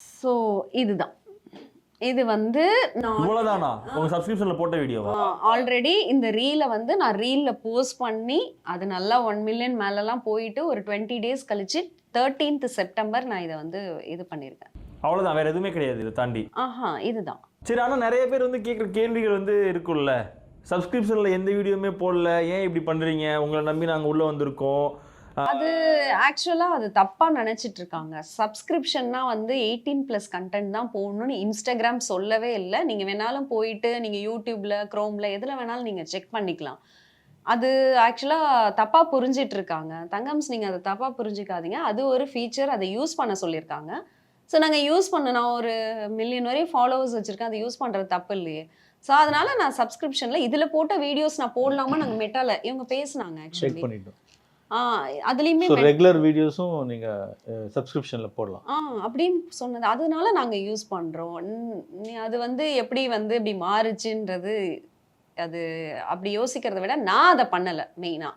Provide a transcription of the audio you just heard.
So இதுதான். இது வந்து நான் இவ்வளவுதானா? உங்க சப்ஸ்கிரிப்ஷன்ல போட்ட வீடியோவா? ஆல்ரெடி இந்த ரீலை வந்து நான் ரீலில் போஸ்ட் பண்ணி அது நல்லா ஒன் மில்லியன் மேலெலாம் போயிட்டு ஒரு டுவெண்ட்டி டேஸ் கழிச்சு தேர்ட்டீன்த் செப்டம்பர் நான் இதை வந்து இது பண்ணியிருக்கேன். அவ்வளவுதான் வேற எதுவுமே கிடையாது இதை தாண்டி. ஆஹா இதுதான். சரி ஆனா நிறைய பேர் வந்து கேட்குற கேள்விகள் வந்து இருக்குல்ல சப்ஸ்கிரிப்ஷன்ல எந்த வீடியோவுமே போடல. ஏன் இப்படி பண்றீங்க? உங்களை நம்பி நாங்க உள்ள வந்திருக்கோம். அது ஆக்சுவலாக அது தப்பாக நினச்சிட்டு இருக்காங்க சப்ஸ்கிரிப்ஷன்னா வந்து எயிட்டீன் ப்ளஸ் கண்டென்ட் தான் போடணும்னு இன்ஸ்டாகிராம் சொல்லவே இல்லை. நீங்கள் வேணாலும் போயிட்டு நீங்கள் யூடியூப்பில் க்ரோமில் எதில் வேணாலும் நீங்கள் செக் பண்ணிக்கலாம். அது ஆக்சுவலாக தப்பாக புரிஞ்சிட்டு இருக்காங்க தங்கம்ஸ் நீங்கள் அதை தப்பாக புரிஞ்சிக்காதீங்க. அது ஒரு ஃபீச்சர் அதை யூஸ் பண்ண சொல்லியிருக்காங்க. ஸோ நாங்கள் யூஸ் பண்ண நான் ஒரு மில்லியன் வரையும் ஃபாலோவர்ஸ் வச்சுருக்கேன். அதை யூஸ் பண்ணுறது தப்பு இல்லையே. ஸோ அதனால நான் சப்ஸ்கிரிப்ஷனில் இதில் போட்ட வீடியோஸ் நான் போடலாமா? நாங்கள் மெட்டால இவங்க பேசுனாங்க ஆக்சுவலி அதுலேயுமே ரெகுலர் வீடியோஸும் நீங்க சப்ஸ்கிரிப்ஷன்ல போடலாம். ஆ அப்படின்னு சொன்னது. அதனால நாங்க யூஸ் நீ- அது வந்து எப்படி வந்து இப்படி மாறுச்சுன்றது அது அப்படி யோசிக்கிறத விட நான் அதை பண்ணல மெயினா